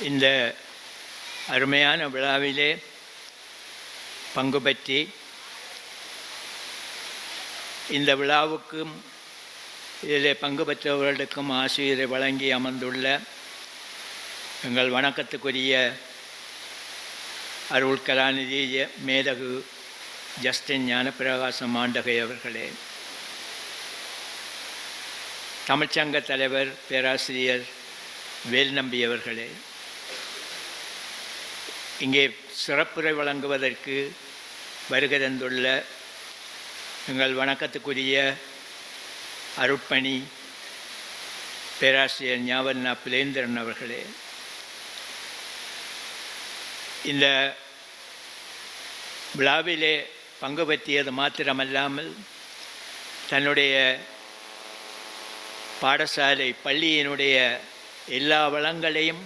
இந்த அருமையான விழாவிலே பங்கு பற்றி இந்த விழாவுக்கும் இதில் பங்கு பெற்றவர்களுக்கும் ஆசிரியரை வழங்கி அமர்ந்துள்ள எங்கள் வணக்கத்துக்குரிய அருள் கலாநிதி மேதகு ஜஸ்டின் ஞானப்பிரகாசம் மாண்டகை அவர்களே. தமிழ்ச்சங்க தலைவர் பேராசிரியர் வேல்நம்பி அவர்களே. இங்கே சிறப்புரை வழங்குவதற்கு வருகை தந்துள்ள எங்கள் வணக்கத்துக்குரிய அருட்பணி பேராசிரியர் ஞாபன்னா பிலேந்திரன் அவர்களே. இந்த விழாவிலே பங்கு பற்றியது மாத்திரமல்லாமல் தன்னுடைய பாடசாலை பள்ளியினுடைய எல்லா வளங்களையும்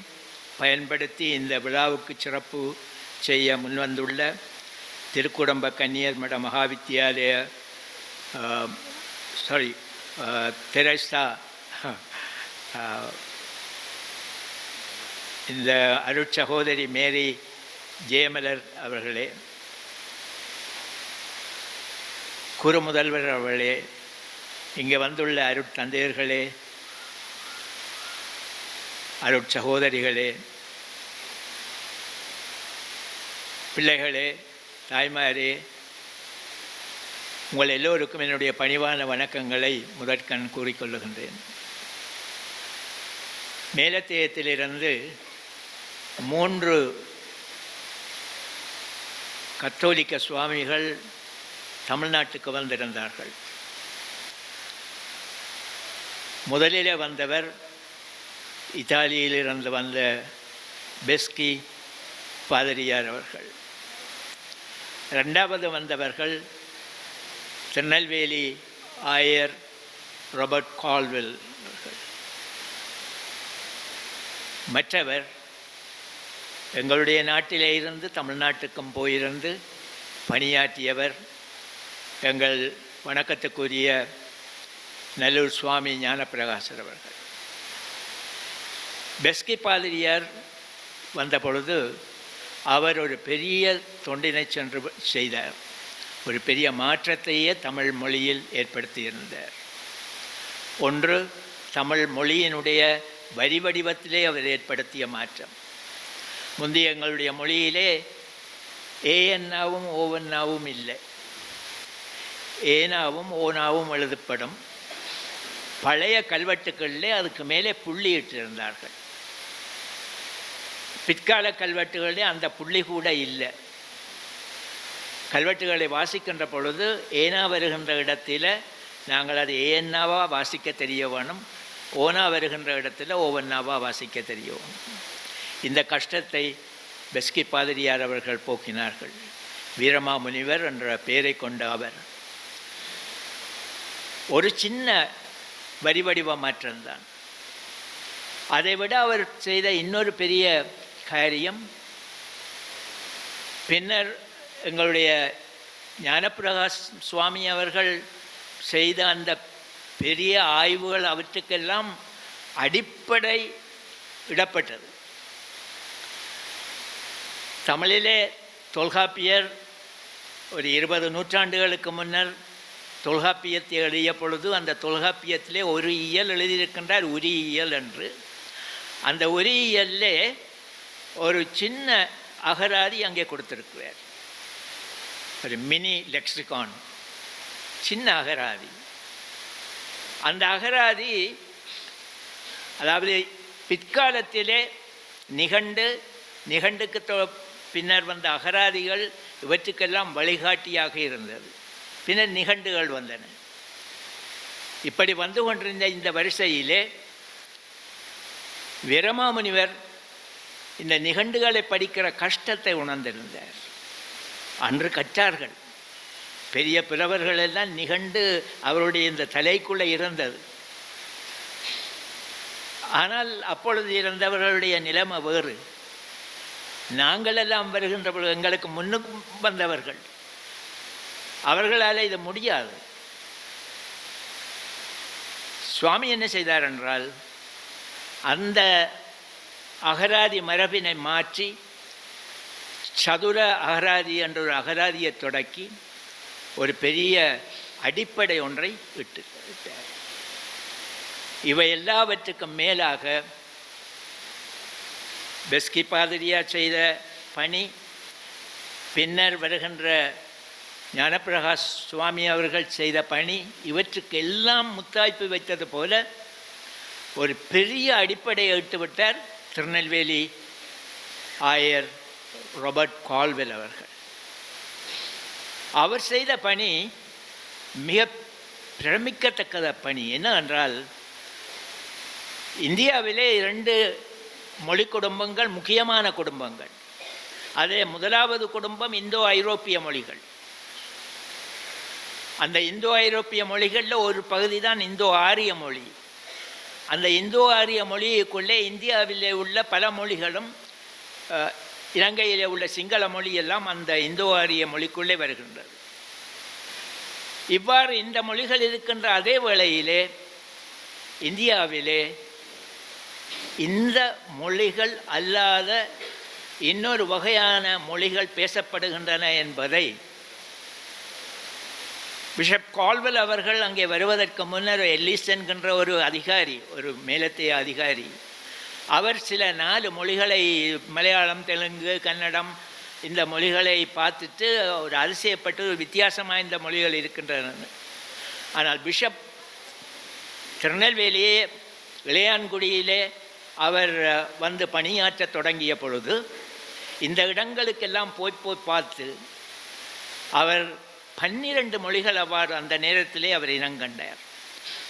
பயன்படுத்தி இந்த விழாவுக்கு சிறப்பு செய்ய முன்வந்துள்ள திருக்குடம்ப கன்னியர் மட மகாவித்தியாலய சாரி தெரஸ்தா இந்த அருட்சகோதரி மேரி ஜெயமலர் அவர்களே குறுமுதல்வர் அவர்களே இங்கே வந்துள்ள அருட்தந்தையர்களே அருட்சகோதரிகளே பிள்ளைகளே தாய்மாரே உங்கள் எல்லோருக்கும் என்னுடைய பணிவான வணக்கங்களை முதற்கண் கூறிக்கொள்ளுகின்றேன். மேலத்தேயத்திலிருந்து மூன்று கத்தோலிக்க சுவாமிகள் தமிழ்நாட்டுக்கு வந்திருந்தார்கள். முதலிலே வந்தவர் இத்தாலியிலிருந்து வந்த பெஸ்கி பாதிரியார் அவர்கள். ரெண்டாவது வந்தவர்கள் திருநெல்வேலி ஆயர் ராபர்ட் கால்வெல் அவர்கள். மற்றவர் எங்களுடைய நாட்டிலே இருந்து தமிழ்நாட்டுக்கும் போயிருந்து பணியாற்றியவர் எங்கள் வணக்கத்துக்குரிய நல்லூர் சுவாமி ஞானப்பிரகாசர் அவர்கள். பெஸ்கி பாதிரியார் வந்த பொழுது அவர் ஒரு பெரிய தொண்டினை சென்று செய்தார். ஒரு பெரிய மாற்றத்தையே தமிழ் மொழியில் ஏற்படுத்தியிருந்தார். ஒன்று தமிழ் மொழியினுடைய வரி வடிவத்திலே அவர் ஏற்படுத்திய மாற்றம். முந்தைய எங்களுடைய மொழியிலே ஏஎன்னாவும் ஓவன்னாவும் இல்லை. ஏனாவும் ஓனாவும் எழுதப்படும். பழைய கல்வெட்டுக்களிலே அதுக்கு மேலே புள்ளியிட்டிருந்தார்கள். பிற்கால கல்வெட்டுகளிலே அந்த புள்ளி கூட இல்லை. கல்வெட்டுகளை வாசிக்கின்ற பொழுது ஏனா வருகின்ற இடத்தில் நாங்கள் அது ஏன்னாவாக வாசிக்க தெரிய வேணும் ஓனா வருகின்ற இடத்துல ஓவன்னாவாக வாசிக்க தெரிய வேணும் இந்த கஷ்டத்தை பெஸ்கி பாதிரியார் அவர்கள் போக்கினார்கள். வீரமாமுனிவர் என்ற பெயரை கொண்ட அவர். ஒரு சின்ன வரிவடிவ மாற்றம்தான் அதை விட அவர் செய்த இன்னொரு பெரிய காரியம். பின்னர் எங்களுடைய ஞானப்பிரகாஷ் சுவாமி அவர்கள் செய்த அந்த பெரிய ஆய்வுகள் அவற்றுக்கெல்லாம் அடிப்படை இடப்பட்டது. தமிழிலே தொல்காப்பியர் ஒரு இருபது நூற்றாண்டுகளுக்கு முன்னர் தொல்காப்பியத்தை எழுதிய பொழுது அந்த தொல்காப்பியத்திலே ஒரு இயல் எழுதியிருக்கின்றார் உரியியல் என்று. அந்த உரியியல்லே ஒரு சின்ன அகராதி அங்கே கொடுத்துருக்குவார் ஒரு மினி லெக்ஸிகான் சின்ன அகராதி. அந்த அகராதி அதாவது பிற்காலத்திலே நிகண்டு நிகண்டுக்கு பின்னர் வந்த அகராதிகள் இவற்றுக்கெல்லாம் வழிகாட்டியாக இருந்தது. பின்னர் நிகண்டுகள் வந்தன. இப்படி வந்து கொண்டிருந்த இந்த வரிசையிலே விரமாமுனிவர் இந்த நிகண்டுகளை படிக்கிற கஷ்டத்தை உணர்ந்திருந்தார். அன்று கற்றார்கள். பெரிய பிறவர்கள் எல்லாம் நிகண்டு அவருடைய இந்த தலைக்குள்ளே இருந்தது. ஆனால் அப்பொழுது இருந்தவர்களுடைய நிலைமை வேறு. நாங்களெல்லாம் வருகின்ற பொழுது எங்களுக்கு முன்னுக்கு வந்தவர்கள். அவர்களால் இது முடியாது. சுவாமி என்ன செய்தார் என்றால் அந்த அகராதி மரபினை மாற்றி சதுர அகராதி என்ற ஒரு அகராதியை தொடக்கி ஒரு பெரிய அடிப்படை ஒன்றை விட்டு விட்டார். இவை எல்லாவற்றுக்கும் மேலாக பெஸ்கி பாதிரியார் செய்த பணி பின்னர் வருகின்ற ஞானப்பிரகாஷ் சுவாமி அவர்கள் செய்த பணி இவற்றுக்கு எல்லாம் முத்தாய்ப்பு வைத்தது போல ஒரு பெரிய அடிப்படையை இட்டுவிட்டார் திருநெல்வேலி ஆயர் ராபர்ட் கால்வெல் அவர்கள். அவர் செய்த பணி மிக பிரமிக்கத்தக்கத பணி. என்னவென்றால் இந்தியாவிலே இரண்டு மொழி குடும்பங்கள் முக்கியமான குடும்பங்கள். அதே முதலாவது குடும்பம் இந்தோ ஐரோப்பிய மொழிகள். அந்த இந்தோ ஐரோப்பிய மொழிகளில் ஒரு பகுதி தான் இந்தோ ஆரிய மொழி. அந்த இந்தோ ஆரிய மொழிக்குள்ளே இந்தியாவிலே உள்ள பல மொழிகளும் இலங்கையிலே உள்ள சிங்கள மொழியெல்லாம் அந்த இந்தோ ஆரிய மொழிக்குள்ளே வருகின்றது. இவ்வாறு இந்த மொழிகள் இருக்கின்ற அதே வேளையிலே இந்தியாவிலே இந்த மொழிகள் அல்லாத இன்னொரு வகையான மொழிகள் பேசப்படுகின்றன என்பதை பிஷப் கால்வெல் அவர்கள் அங்கே வருவதற்கு முன்னர் எல்லிஸ் என்கின்ற ஒரு அதிகாரி ஒரு மேலத்தைய அதிகாரி. அவர் சில நாலு மொழிகளை மலையாளம் தெலுங்கு கன்னடம் இந்த மொழிகளை பார்த்துட்டு ஒரு அதிசயப்பட்டு ஒரு வித்தியாசமாக இந்த மொழிகள் இருக்கின்றன. ஆனால் பிஷப் திருநெல்வேலியே இளையான்குடியிலே அவர் வந்து பணியாற்ற தொடங்கிய பொழுது இந்த இடங்களுக்கெல்லாம் போய் போய் பார்த்து அவர் பன்னிரண்டு மொழிகள் அவ்வாறு அந்த நேரத்திலே அவர் இனங்கண்டார்.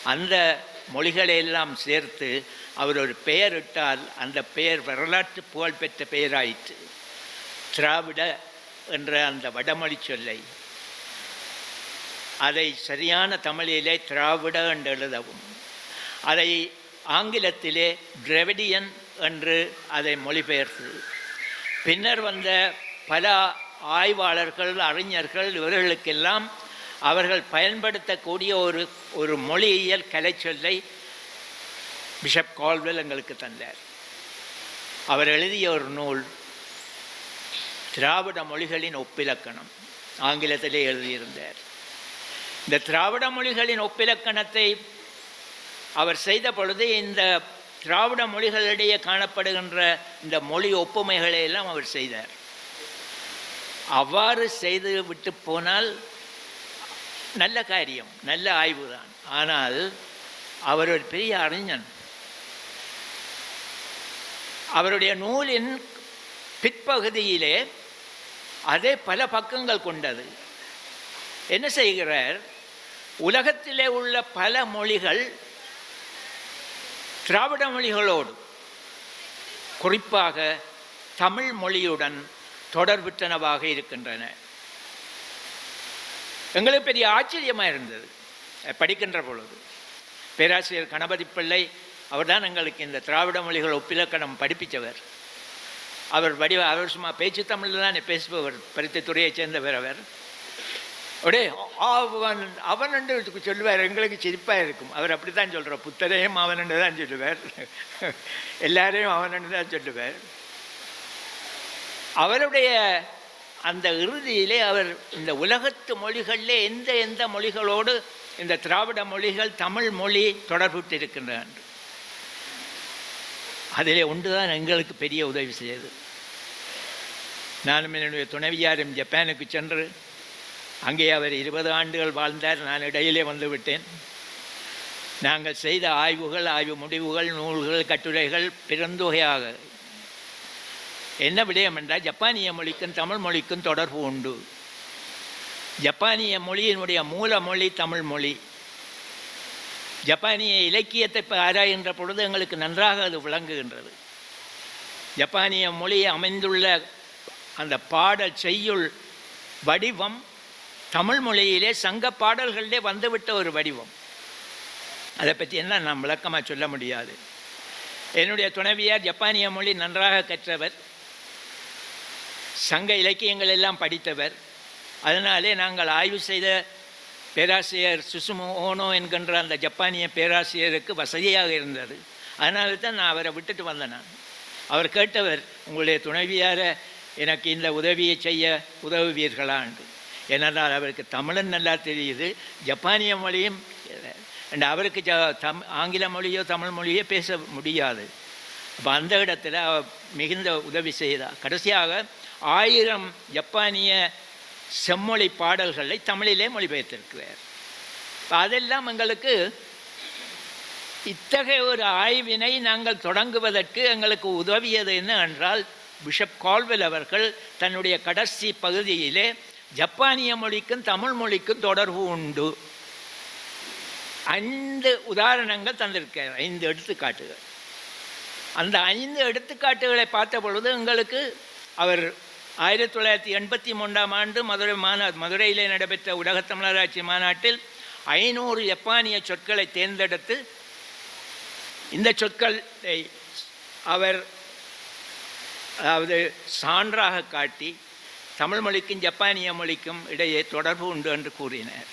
அந்த மொழிகளை எல்லாம் சேர்த்து அவர் ஒரு பெயர் இட்டால் அந்த பெயர் வரலாற்று புகழ்பெற்ற பெயராயிற்று. திராவிட என்ற அந்த வடமொழி சொல்லை. அதை சரியான தமிழிலே திராவிட என்று எழுதவும். அதை ஆங்கிலத்திலே டிரெவிடியன் என்று அதை மொழிபெயர்த்து. பின்னர் வந்த பல ஆய்வாளர்கள் அறிஞர்கள் இவர்களுக்கெல்லாம் அவர்கள் பயன்படுத்தக்கூடிய ஒரு ஒரு மொழியியல் கலைச்சொல்லை பிஷப் கால்வெல் எங்களுக்கு தந்தார். அவர் எழுதிய ஒரு நூல் திராவிட மொழிகளின் ஒப்பிலக்கணம் ஆங்கிலத்திலே எழுதியிருந்தார். இந்த திராவிட மொழிகளின் ஒப்பிலக்கணத்தை அவர் செய்த பொழுது இந்த திராவிட மொழிகளிடையே காணப்படுகின்ற இந்த மொழி ஒப்புமைகளை எல்லாம் அவர் செய்தார். அவ்வாறு செய்து விட்டு போனால் நல்ல காரியம் நல்ல ஆய்வு தான் ஆனால் அவர் ஒரு பெரிய அறிஞன். அவருடைய நூலின் பிற்பகுதியிலே அதே பல பக்கங்கள் கொண்டது. என்ன செய்கிறார்? உலகத்திலே உள்ள பல மொழிகள் திராவிட மொழிகளோடு குறிப்பாக தமிழ் மொழியுடன் தொடர்புற்றனவாக இருக்கின்றன. எங்களுக்கு பெரிய ஆச்சரியமாக இருந்தது. படிக்கின்ற பொழுது. பேராசிரியர் கணபதி பிள்ளை அவர்தான் எங்களுக்கு இந்த திராவிட மொழிகள் ஒப்பிலக்கணம் படிப்பித்தவர் அவர் வடிவ அவர் சும்மா பேச்சு தமிழில் தான் பேசுபவர் பருத்தி துறையைச் சேர்ந்தவர் அவர். அப்படியே அவன் அவன் என்று சொல்லுவார் எங்களுக்கு சிரிப்பாக இருக்கும். அவர் அப்படி தான் சொல்கிறார் புத்தரையும் அவன் என்று தான் சொல்லுவார். எல்லாரையும் அவன் என்று தான் சொல்லுவார். அவருடைய அந்த இறுதியிலே அவர் இந்த உலகத்து மொழிகளிலே எந்த எந்த மொழிகளோடு இந்த திராவிட மொழிகள் தமிழ் மொழி தொடர்புட்டு இருக்கின்றன அதிலே ஒன்றுதான் எங்களுக்கு பெரிய உதவி செய்தது. நானும் என்னுடைய துணைவியாரும் ஜப்பானுக்கு சென்று அங்கே அவர் இருபது ஆண்டுகள் வாழ்ந்தார் நான் இடையிலே வந்துவிட்டேன் நாங்கள் செய்த ஆய்வுகள் ஆய்வு முடிவுகள் நூல்கள் கட்டுரைகள் பெருந்தொகையாக என்ன விடயம் என்றால் ஜப்பானிய மொழிக்கும் தமிழ் மொழிக்கும் தொடர்பு உண்டு. ஜப்பானிய மொழியினுடைய மூல மொழி தமிழ் மொழி. ஜப்பானிய இலக்கியத்தை இப்போ ஆராய்கின்ற பொழுது எங்களுக்கு நன்றாக அது விளங்குகின்றது. ஜப்பானிய மொழி அமைந்துள்ள அந்த பாடல் செய்யுள் வடிவம் தமிழ் மொழியிலே சங்க பாடல்களிலே வந்துவிட்ட ஒரு வடிவம். அதை பற்றி என்ன நான் விளக்கமாக சொல்ல முடியாது. என்னுடைய துணைவியார் ஜப்பானிய மொழி நன்றாக கற்றவர். சங்க இலக்கியங்கள் எல்லாம் படித்தவர். அதனாலே நாங்கள் ஆய்வு செய்த பேராசிரியர் சுசுமு ஓனோ என்கின்ற அந்த ஜப்பானிய பேராசிரியருக்கு வசதியாக இருந்தது. அதனால தான் நான் அவரை விட்டுட்டு வந்தேன் நான். அவர் கேட்டவர் உங்களுடைய துணைவியார எனக்கு இந்த உதவியை செய்ய உதவுவீர்களான்னு ஏனென்றால் அவருக்கு தமிழும் நல்லா தெரியுது ஜப்பானிய மொழியும் அண்ட் அவருக்கு ஜ தம் ஆங்கில மொழியோ தமிழ் மொழியோ பேச முடியாது. அப்போ அந்த இடத்துல அவர் மிகுந்த உதவி செய்தார். கடைசியாக ஆயிரம் ஜப்பானிய செம்மொழி பாடல்களை தமிழிலே மொழிபெயர்த்திருக்கிறார். அதெல்லாம் எங்களுக்கு இத்தகைய ஒரு ஆய்வினை நாங்கள் தொடங்குவதற்கு எங்களுக்கு உதவியது என்ன என்றால் பிஷப் கால்வெல் அவர்கள் தன்னுடைய கடைசி பகுதியிலே ஜப்பானிய மொழிக்கும் தமிழ் மொழிக்கும் தொடர்பு உண்டு. ஐந்து உதாரணங்கள் தந்திருக்கிறார் ஐந்து எடுத்துக்காட்டுகள். அந்த ஐந்து எடுத்துக்காட்டுகளை பார்த்த பொழுது எங்களுக்கு அவர் ஆயிரத்தி தொள்ளாயிரத்தி எண்பத்தி மூன்றாம் ஆண்டு மதுரை மாநா மதுரையிலே நடைபெற்ற உலகத் தமிழராட்சி மாநாட்டில் ஐநூறு ஜப்பானிய சொற்களை தேர்ந்தெடுத்து இந்த சொற்களை அவர் அதாவது சான்றாக காட்டி தமிழ் மொழிக்கும் ஜப்பானிய மொழிக்கும் இடையே தொடர்பு உண்டு என்று கூறினார்.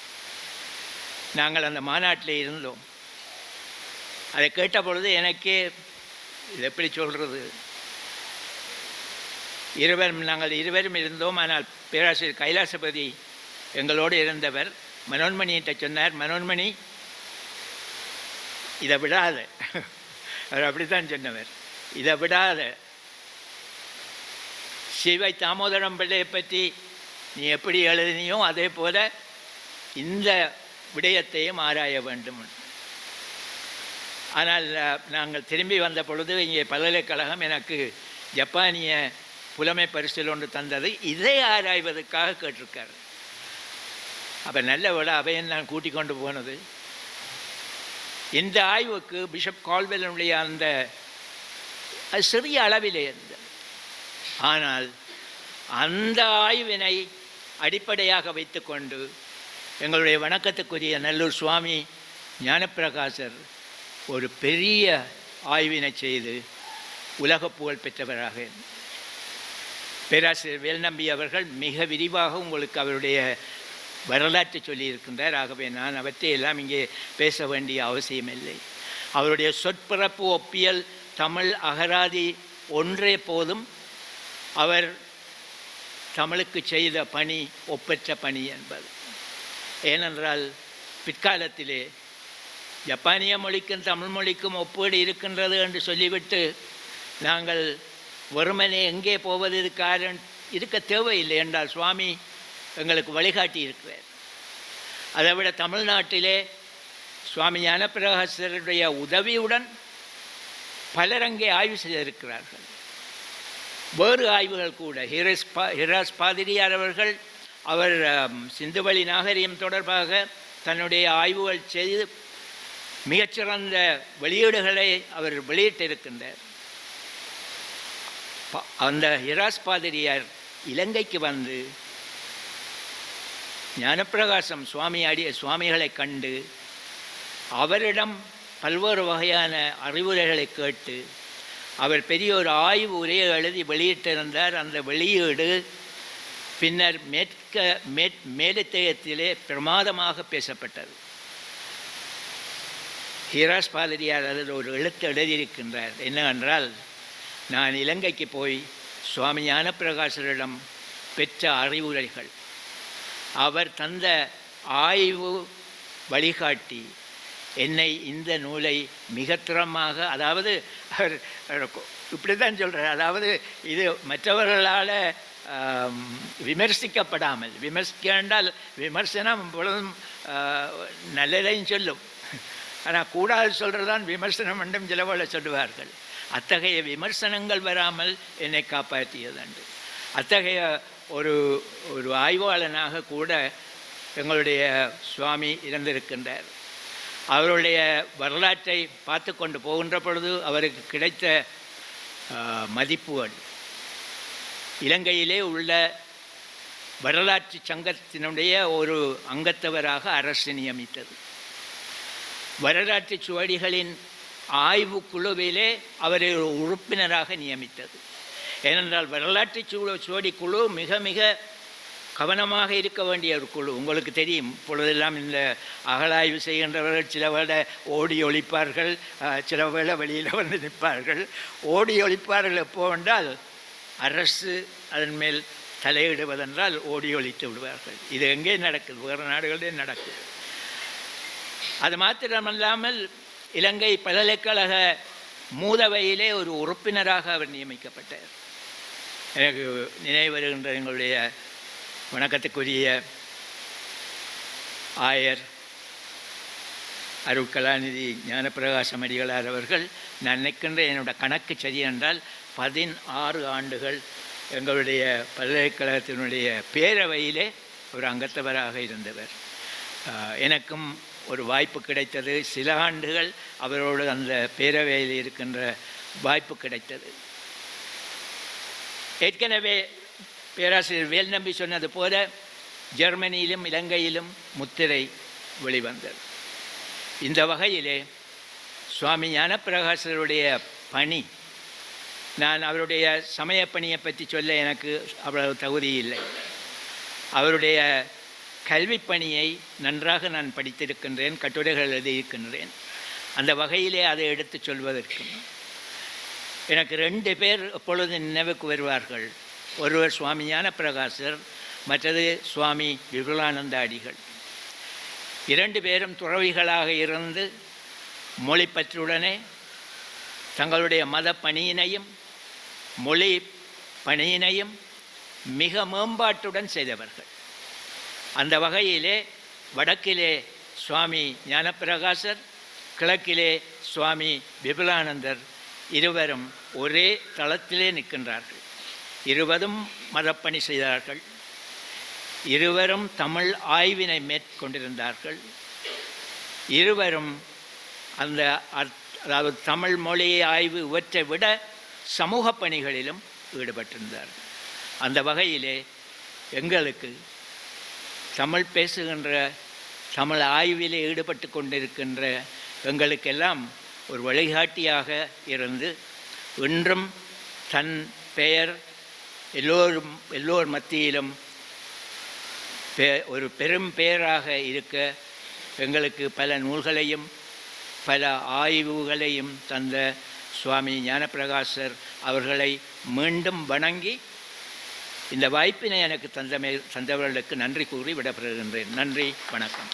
நாங்கள் அந்த மாநாட்டில் இருந்தோம். அதை கேட்ட பொழுது எனக்கே இது எப்படி சொல்கிறது இருவரும் நாங்கள் இருவரும் இருந்தோம் ஆனால் பேராசிரியர் கைலாசபதி எங்களோடு இருந்தவர். மனோன்மணியிட்ட சொன்னார் மனோன்மணி இதை விடாத. அவர் அப்படித்தான் சொன்னவர். இதை விடாத. சிவை தாமோதரம் பிள்ளையை பற்றி நீ எப்படி எழுதினியோ அதே போல இந்த விடயத்தையும் ஆராய வேண்டும். ஆனால் நாங்கள் திரும்பி வந்த பொழுது இங்கே பல்கலைக்கழகம் எனக்கு ஜப்பானிய புலமை பரிசில் ஒன்று தந்தது இதை ஆராய்வதற்காக கேட்டிருக்கார். அப்போ நல்ல விட அவையும் நான் கூட்டிக் கொண்டு போனது. இந்த ஆய்வுக்கு பிஷப் கால்வெலனுடைய அந்த அது சிறிய அளவிலே இருந்தது. ஆனால் அந்த ஆய்வினை அடிப்படையாக வைத்துக்கொண்டு எங்களுடைய வணக்கத்துக்குரிய நல்லூர் சுவாமி ஞானப்பிரகாசர் ஒரு பெரிய ஆய்வினை செய்து உலக புகழ் பெற்றவராக இருந்தார். பேராசிரியர் வேல்நம்பி அவர்கள் மிக விரிவாக உங்களுக்கு அவருடைய வரலாற்றை சொல்லியிருக்கின்றார். ஆகவே நான் அவற்றை எல்லாம் இங்கே பேச வேண்டிய அவசியமில்லை அவருடைய சொற்பிறப்பு ஒப்பியல் தமிழ் அகராதி ஒன்றே போதும். அவர் தமிழுக்கு செய்த பணி ஒப்பற்ற பணி என்பது. ஏனென்றால் பிற்காலத்திலே ஜப்பானிய மொழிக்கும் தமிழ் மொழிக்கும் ஒப்பீடு இருக்கின்றது என்று சொல்லிவிட்டு நாங்கள் வெறுமனே எங்கே போவது காரணம்? இருக்க தேவையில்லை என்றால் சுவாமி எங்களுக்கு வழிகாட்டி இருக்கிறார். அதை விட தமிழ்நாட்டிலே சுவாமி ஞானப்பிரகாசருடைய உதவியுடன் பலர் அங்கே ஆய்வு செய்திருக்கிறார்கள். வேறு ஆய்வுகள் கூட. ஹிரஸ் பா ஹிராஸ் பாதிரியார் அவர்கள் அவர் சிந்துவழி நாகரிகம் தொடர்பாக தன்னுடைய ஆய்வுகள் செய்து மிகச்சிறந்த வெளியீடுகளை அவர் வெளியிட்டிருக்கின்றார். அந்த இராஸ் பாதிரியார் இலங்கைக்கு வந்து ஞானப்பிரகாசம் சுவாமி சுவாமிகளை கண்டு அவரிடம் பல்வேறு வகையான அறிவுரைகளை கேட்டு அவர் பெரிய ஒரு ஆய்வு உரையை எழுதி வெளியிட்டிருந்தார். அந்த வெளியீடு பின்னர் மேற்க மேற் மேலத்தேயத்திலே பிரமாதமாக பேசப்பட்டது. ஹீராஸ் பாதிரியார் அதில் ஒரு எழுத்து எழுதியிருக்கின்றார். என்னவென்றால் நான் இலங்கைக்கு போய் சுவாமி ஞானப்பிரகாசரிடம் பெற்ற அறிவுரைகள். அவர் தந்த ஆய்வு வழிகாட்டி என்னை இந்த நூலை மிக திறமாக அதாவது அவர் இப்படி தான் சொல்கிறார் அதாவது இது மற்றவர்களால் விமர்சிக்கப்படாமல் விமர்சிக்க என்றால் விமர்சனம் பொழுதும் நல்லதையும் சொல்லும். ஆனால் கூடாது சொல்கிறதான் விமர்சனம் என்றும் சிலவோல சொல்லுவார்கள். அத்தகைய விமர்சனங்கள் வராமல் என்னை காப்பாற்றியதுண்டு. அத்தகைய ஒரு ஒரு ஆய்வாளனாக கூட எங்களுடைய சுவாமி இருந்திருக்கின்றார். அவருடைய வரலாற்றை பார்த்து கொண்டு போகின்ற பொழுது அவருக்கு கிடைத்த மதிப்புகள் இலங்கையிலே உள்ள வரலாற்று சங்கத்தினுடைய ஒரு அங்கத்தவராக அரசு நியமித்தது. வரலாற்று சுவடிகளின் ஆய்வு குழுவிலே அவரை ஒரு உறுப்பினராக நியமித்தது. ஏனென்றால் வரலாற்று சூழ சுவடி குழு மிக மிக கவனமாக இருக்க வேண்டிய ஒரு குழு. உங்களுக்கு தெரியும் இப்பொழுதெல்லாம் இந்த அகழாய்வு செய்கின்றவர்கள் சில வேளை ஓடி ஒழிப்பார்கள் சில வேளை வெளியில் வந்து நிற்பார்கள். ஓடி ஒழிப்பார்கள் எப்போ என்றால் அரசு அதன் மேல் தலையிடுவதென்றால் ஓடி ஒழித்து விடுவார்கள். இது எங்கே நடக்குது? வேறு நாடுகளிலே நடக்குது. அது மாத்திரமல்லாமல் இலங்கை பல்கலைக்கழக மூதவையிலே ஒரு உறுப்பினராக அவர் நியமிக்கப்பட்டார். எனக்கு நினைவருகின்ற எங்களுடைய வணக்கத்துக்குரிய ஆயர் அருட்கலாநிதி ஞானப்பிரகாசம் அடிகளார் அவர்கள் நான் நினைக்கின்ற என்னோட கணக்கு சரி என்றால் பதினாறு ஆண்டுகள் எங்களுடைய பல்கலைக்கழகத்தினுடைய பேரவையிலே ஒரு அங்கத்தவராக இருந்தவர். எனக்கும் ஒரு வாய்ப்பு கிடைத்தது. சில ஆண்டுகள் அவரோடு அந்த பேரவையில் இருக்கின்ற வாய்ப்பு கிடைத்தது. ஏற்கனவே பேராசிரியர் வேல்நம்பி சொன்னது போல ஜெர்மனியிலும் இலங்கையிலும் முத்திரை வெளிவந்தது. இந்த வகையிலே சுவாமி ஞானப்பிரகாசருடைய பணி நான் அவருடைய சமய பணியை பற்றி சொல்ல எனக்கு அவ்வளவு தகுதி இல்லை. அவருடைய கல்விப் பணியை நன்றாக நான் படித்திருக்கின்றேன் கட்டுரைகள் எழுதியிருக்கின்றேன். அந்த வகையிலே அதை எடுத்துச் சொல்வதற்கும் எனக்கு ரெண்டு பேர் எப்பொழுது நினைவுக்கு வருவார்கள். ஒருவர் சுவாமி ஞானப்பிரகாசர் மற்றது சுவாமி விபுலானந்த அடிகள் இரண்டு பேரும் துறவிகளாக இருந்து மொழிப்பற்றுடனே தங்களுடைய மத பணியினையும் மொழி பணியினையும் மிக மேம்பாட்டுடன் செய்தவர்கள். அந்த வகையிலே வடக்கிலே சுவாமி ஞானப்பிரகாசர் கிழக்கிலே சுவாமி விபுலானந்தர் இருவரும் ஒரே தளத்திலே நிற்கின்றார்கள். இருவரும் மதப்பணி செய்தார்கள். இருவரும் தமிழ் ஆய்வினை மேற்கொண்டிருந்தார்கள். இருவரும் அந்த அர்த்- அதாவது தமிழ் மொழியை ஆய்வு இவற்றை விட சமூக பணிகளிலும் ஈடுபட்டிருந்தார்கள். அந்த வகையிலே எங்களுக்கு தமிழ் பேசுகின்ற தமிழ் ஆய்வில் ஈடுபட்டு கொண்டிருக்கின்ற எங்களுக்கெல்லாம் ஒரு வழிகாட்டியாக இருந்து இன்றும் தன் பெயர் எல்லோரும் எல்லோர் மத்தியிலும் பெ- ஒரு பெரும் பெயராக இருக்க எங்களுக்கு பல நூல்களையும் பல ஆய்வுகளையும் தந்த சுவாமி ஞானப்பிரகாசர் அவர்களை மீண்டும் வணங்கி இந்த வாய்ப்பினை எனக்கு தந்தமே தந்தவர்களுக்கு நன்றி கூறி விடப்படுகின்றேன் நன்றி வணக்கம்.